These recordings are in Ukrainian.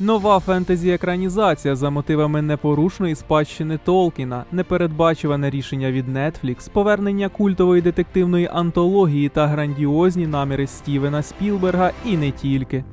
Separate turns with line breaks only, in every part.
Нова фентезі-екранізація за мотивами непорушної спадщини Толкіна, непередбачуване рішення від Netflix, повернення культової детективної антології та грандіозні наміри Стівена Спілберга і не тільки.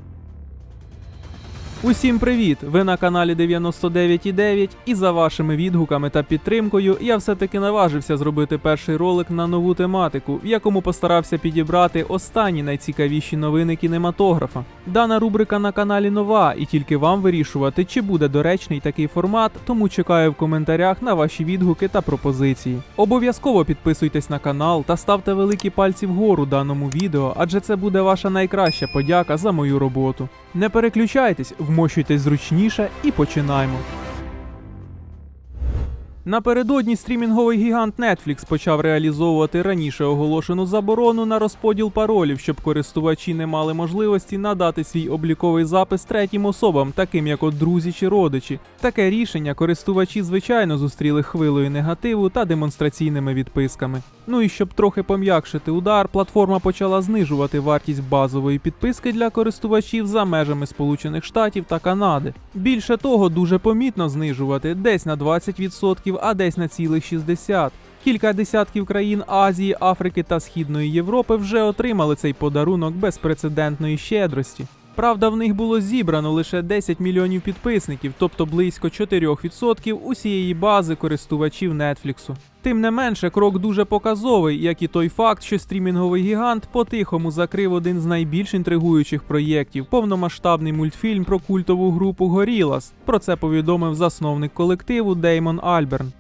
Усім привіт! Ви на каналі 99.9 і за вашими відгуками та підтримкою я все-таки наважився зробити перший ролик на нову тематику, в якому постарався підібрати останні найцікавіші новини кінематографа. Дана рубрика на каналі нова, і тільки вам вирішувати, чи буде доречний такий формат, тому чекаю в коментарях на ваші відгуки та пропозиції. Обов'язково підписуйтесь на канал та ставте великі пальці вгору даному відео, адже це буде ваша найкраща подяка за мою роботу. Не переключайтесь, вмощуйтесь зручніше і починаємо. Напередодні стрімінговий гігант Netflix почав реалізовувати раніше оголошену заборону на розподіл паролів, щоб користувачі не мали можливості надати свій обліковий запис третім особам, таким як от друзі чи родичі. Таке рішення користувачі звичайно зустріли хвилою негативу та демонстраційними відписками. Ну і щоб трохи пом'якшити удар, платформа почала знижувати вартість базової підписки для користувачів за межами Сполучених Штатів та Канади. Більше того, дуже помітно знижувати десь на 20%, а десь на цілих 60%. Кілька десятків країн Азії, Африки та Східної Європи вже отримали цей подарунок безпрецедентної щедрості. Правда, в них було зібрано лише 10 мільйонів підписників, тобто близько 4% усієї бази користувачів Нетфліксу. Тим не менше, крок дуже показовий, як і той факт, що стрімінговий гігант по-тихому закрив один з найбільш інтригуючих проєктів повномасштабний мультфільм про культову групу Горілас. Про це повідомив засновник колективу Деймон Альберн.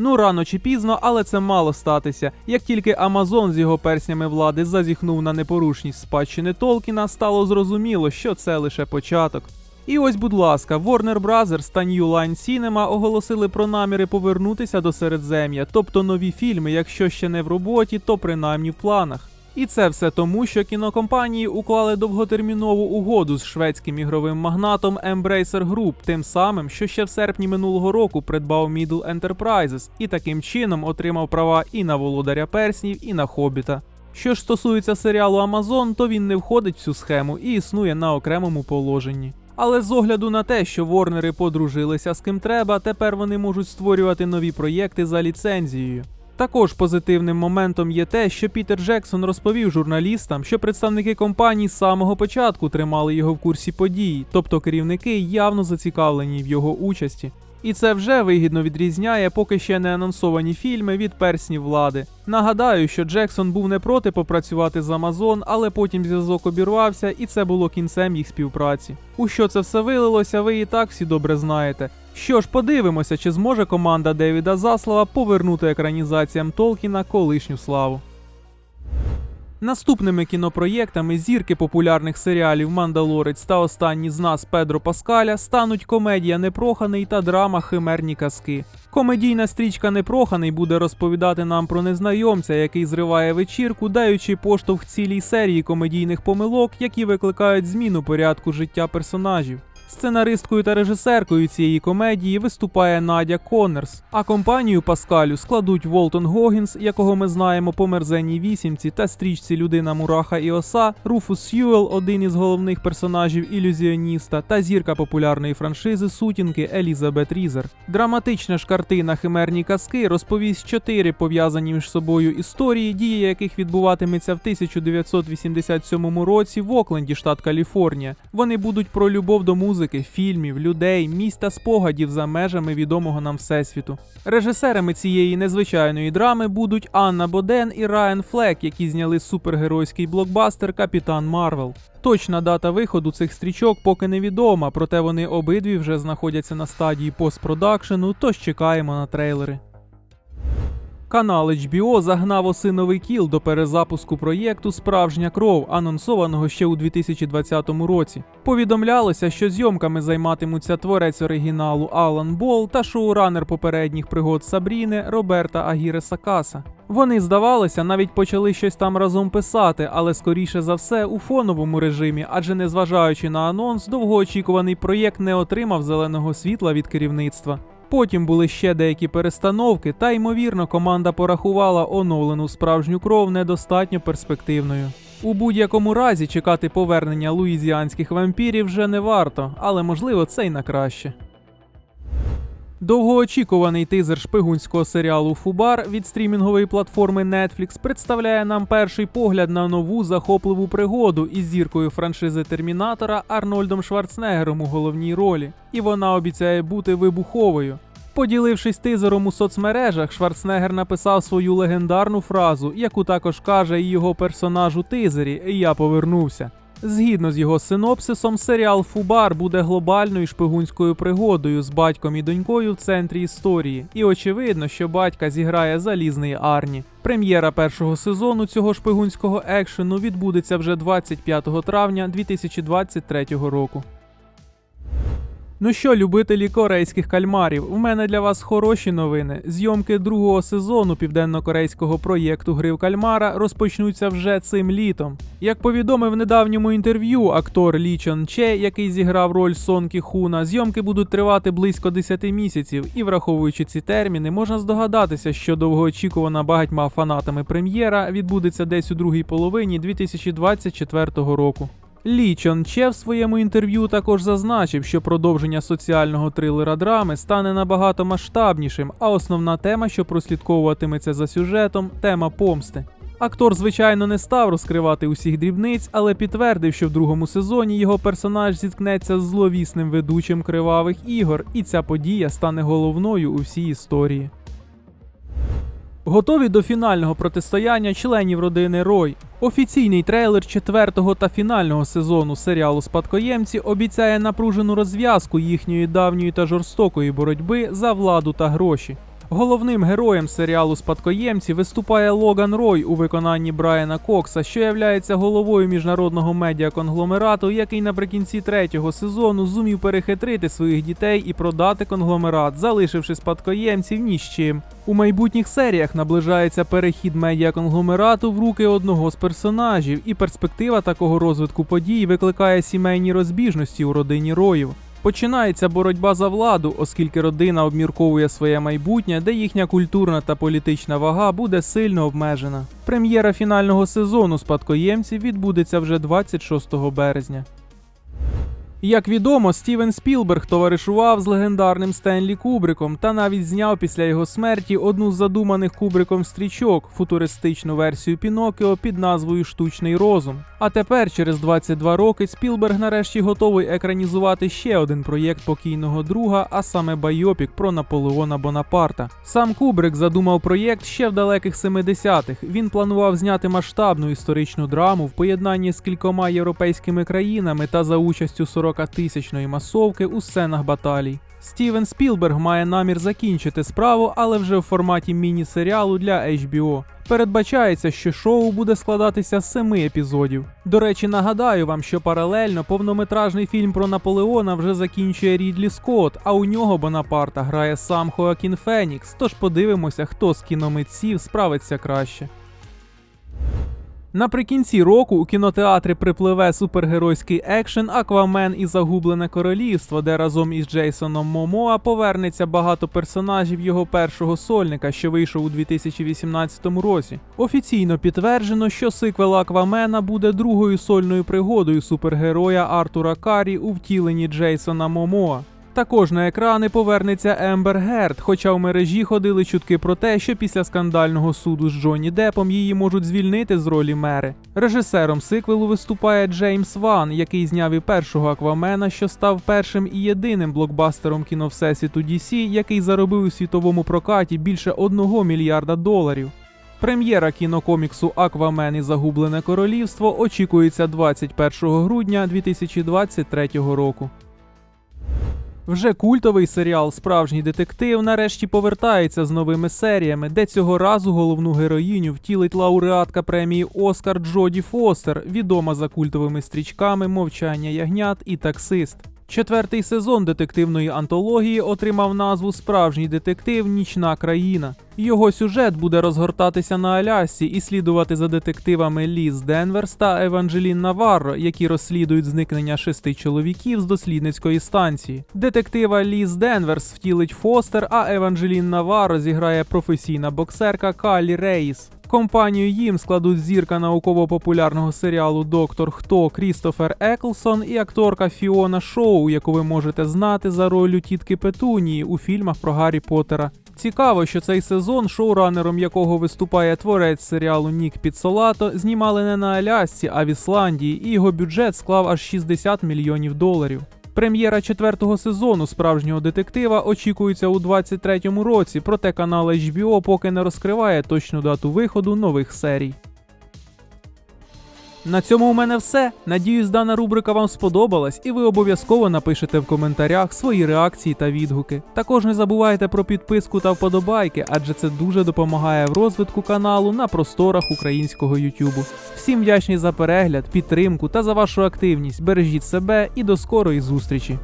Ну рано чи пізно, але це мало статися. Як тільки Амазон з його перснями влади зазіхнув на непорушність спадщини Толкіна, стало зрозуміло, що це лише початок. І ось, будь ласка, Warner Bros. та New Line Cinema оголосили про наміри повернутися до Середзем'я, тобто нові фільми, якщо ще не в роботі, то принаймні в планах. І це все тому, що кінокомпанії уклали довготермінову угоду з шведським ігровим магнатом Embracer Group, тим самим, що ще в серпні минулого року придбав Middle Enterprises і таким чином отримав права і на володаря перснів, і на хобіта. Що ж стосується серіалу Amazon, то він не входить в цю схему і існує на окремому положенні. Але з огляду на те, що Ворнери подружилися з ким треба, тепер вони можуть створювати нові проєкти за ліцензією. Також позитивним моментом є те, що Пітер Джексон розповів журналістам, що представники компанії з самого початку тримали його в курсі подій, тобто керівники явно зацікавлені в його участі. І це вже вигідно відрізняє поки ще не анонсовані фільми від перснів влади. Нагадаю, що Джексон був не проти попрацювати з Амазон, але потім зв'язок обірвався, і це було кінцем їх співпраці. У що це все вилилося, ви і так всі добре знаєте. Що ж, подивимося, чи зможе команда Девіда Заслава повернути екранізаціям Толкіна колишню славу. Наступними кінопроєктами зірки популярних серіалів Мандалорець та Останній з нас Педро Паскаля стануть комедія Непроханий та драма Химерні казки. Комедійна стрічка Непроханий буде розповідати нам про незнайомця, який зриває вечірку, даючи поштовх цілій серії комедійних помилок, які викликають зміну порядку життя персонажів. Сценаристкою та режисеркою цієї комедії виступає Надя Коннерс, а компанію Паскалю складуть Волтон Гогінс, якого ми знаємо по мерзенній вісімці та стрічці Людина Мураха і Оса, Руфус Сьюел, один із головних персонажів ілюзіоніста, та зірка популярної франшизи сутінки Елізабет Різер. Драматична ж картина Химерні казки розповість чотири пов'язані між собою історії, дія яких відбуватиметься в 1987 році в Окленді, штат Каліфорнія. Вони будуть про любов до музики музики, фільмів, людей, місць та спогадів за межами відомого нам всесвіту. Режисерами цієї незвичайної драми будуть Анна Боден і Райан Флек, які зняли супергеройський блокбастер Капітан Марвел. Точна дата виходу цих стрічок поки невідома, проте вони обидві вже знаходяться на стадії постпродакшену, тож чекаємо на трейлери. Канал HBO загнав осиновий кіл до перезапуску проєкту Справжня кров, анонсованого ще у 2020 році. Повідомлялося, що зйомками займатимуться творець оригіналу Алан Бол та шоуранер попередніх пригод Сабріни Роберта Агіре Сакаса. Вони, здавалося, навіть почали щось там разом писати, але скоріше за все у фоновому режимі, адже незважаючи на анонс, довгоочікуваний проєкт не отримав зеленого світла від керівництва. Потім були ще деякі перестановки, та ймовірно, команда порахувала оновлену справжню кров недостатньо перспективною. У будь-якому разі чекати повернення луїзіанських вампірів вже не варто, але можливо це й на краще. Довгоочікуваний тизер шпигунського серіалу Фубар від стрімінгової платформи Netflix представляє нам перший погляд на нову захопливу пригоду із зіркою франшизи Термінатора Арнольдом Шварценеггером у головній ролі, і вона обіцяє бути вибуховою. Поділившись тизером у соцмережах, Шварценеггер написав свою легендарну фразу, яку також каже і його персонаж у тизері Я повернувся. Згідно з його синопсисом, серіал Фубар буде глобальною шпигунською пригодою з батьком і донькою в центрі історії. І очевидно, що батька зіграє залізний Арні. Прем'єра першого сезону цього шпигунського екшену відбудеться вже 25 травня 2023 року. Ну що, любителі корейських кальмарів, у мене для вас хороші новини. Зйомки другого сезону південно-корейського проєкту Гри в кальмара розпочнуться вже цим літом. Як повідомив в недавньому інтерв'ю актор Лі Чон Че, який зіграв роль Сон Кі Хуна, зйомки будуть тривати близько 10 місяців, і враховуючи ці терміни, можна здогадатися, що довгоочікувана багатьма фанатами прем'єра відбудеться десь у другій половині 2024 року. Лі Чон Че в своєму інтерв'ю також зазначив, що продовження соціального трилера драми стане набагато масштабнішим, а основна тема, що прослідковуватиметься за сюжетом, тема помсти. Актор, звичайно, не став розкривати усіх дрібниць, але підтвердив, що в другому сезоні його персонаж зіткнеться з зловісним ведучим кривавих ігор, і ця подія стане головною у всій історії. Готові до фінального протистояння членів родини Рой. Офіційний трейлер четвертого та фінального сезону серіалу Спадкоємці обіцяє напружену розв'язку їхньої давньої та жорстокої боротьби за владу та гроші. Головним героєм серіалу Спадкоємці виступає Логан Рой у виконанні Брайана Кокса, що являється головою міжнародного медіаконгломерату, який наприкінці третього сезону зумів перехитрити своїх дітей і продати конгломерат, залишивши спадкоємців ні з чим. У майбутніх серіях наближається перехід медіаконгломерату в руки одного з персонажів, і перспектива такого розвитку подій викликає сімейні розбіжності у родині Роїв. Починається боротьба за владу, оскільки родина обмірковує своє майбутнє, де їхня культурна та політична вага буде сильно обмежена. Прем'єра фінального сезону спадкоємців відбудеться вже 26 березня. Як відомо, Стівен Спілберг товаришував з легендарним Стенлі Кубриком та навіть зняв після його смерті одну з задуманих Кубриком стрічок футуристичну версію Пінокіо під назвою Штучний розум. А тепер, через 22 роки, Спілберг нарешті готовий екранізувати ще один проєкт покійного друга, а саме байопік про Наполеона Бонапарта. Сам Кубрик задумав проєкт ще в далеких 70-х. Він планував зняти масштабну історичну драму в поєднанні з кількома європейськими країнами та за участю 40-тисячної масовки у сценах баталій. Стівен Спілберг має намір закінчити справу, але вже в форматі міні-серіалу для HBO. Передбачається, що шоу буде складатися з семи епізодів. До речі, нагадаю вам, що паралельно повнометражний фільм про Наполеона вже закінчує Рідлі Скотт, а у нього Бонапарта грає сам Хоакін Фенікс. Тож подивимося, хто з кіномитців справиться краще. Наприкінці року у кінотеатри припливе супергеройський екшен Аквамен і Загублене королівство, де разом із Джейсоном Момоа повернеться багато персонажів його першого сольника, що вийшов у 2018 році. Офіційно підтверджено, що сиквел Аквамена буде другою сольною пригодою супергероя Артура Карі у втіленні Джейсона Момоа. Також на екрани повернеться Ембер Герд, хоча в мережі ходили чутки про те, що після скандального суду з Джонні Депом її можуть звільнити з ролі мери. Режисером сиквелу виступає Джеймс Ван, який зняв і першого Аквамена, що став першим і єдиним блокбастером кіно Всесвіту DC, який заробив у світовому прокаті більше 1 мільярда доларів. Прем'єра кінокоміксу Аквамен і Загублене королівство очікується 21 грудня 2023 року. Вже культовий серіал Справжній детектив нарешті повертається з новими серіями, де цього разу головну героїню втілить лауреатка премії Оскар Джоді Фостер, відома за культовими стрічками Мовчання ягнят і таксист. Четвертий сезон детективної антології отримав назву Справжній детектив Нічна країна. Його сюжет буде розгортатися на Алясці і слідувати за детективами Ліз Денверс та Еванджелін Наварро, які розслідують зникнення шести чоловіків з дослідницької станції. Детектива Ліз Денверс втілить Фостер, а Еванджелін Наварро зіграє професійна боксерка Калі Рейс. Компанію їм складуть зірка науково-популярного серіалу Доктор Хто Крістофер Еклсон і акторка Фіона Шоу, яку ви можете знати за ролью тітки Петунії у фільмах про Гаррі Поттера. Цікаво, що цей сезон, шоуранером якого виступає творець серіалу Нік Підсолато, знімали не на Алясці, а в Ісландії, і його бюджет склав аж 60 мільйонів доларів. Прем'єра четвертого сезону справжнього детектива очікується у 23-му році, проте канал HBO поки не розкриває точну дату виходу нових серій. На цьому у мене все. Надіюсь, дана рубрика вам сподобалась, і ви обов'язково напишете в коментарях свої реакції та відгуки. Також не забувайте про підписку та вподобайки, адже це дуже допомагає в розвитку каналу на просторах українського Ютубу. Всім вдячний за перегляд, підтримку та за вашу активність. Бережіть себе і до скорої зустрічі!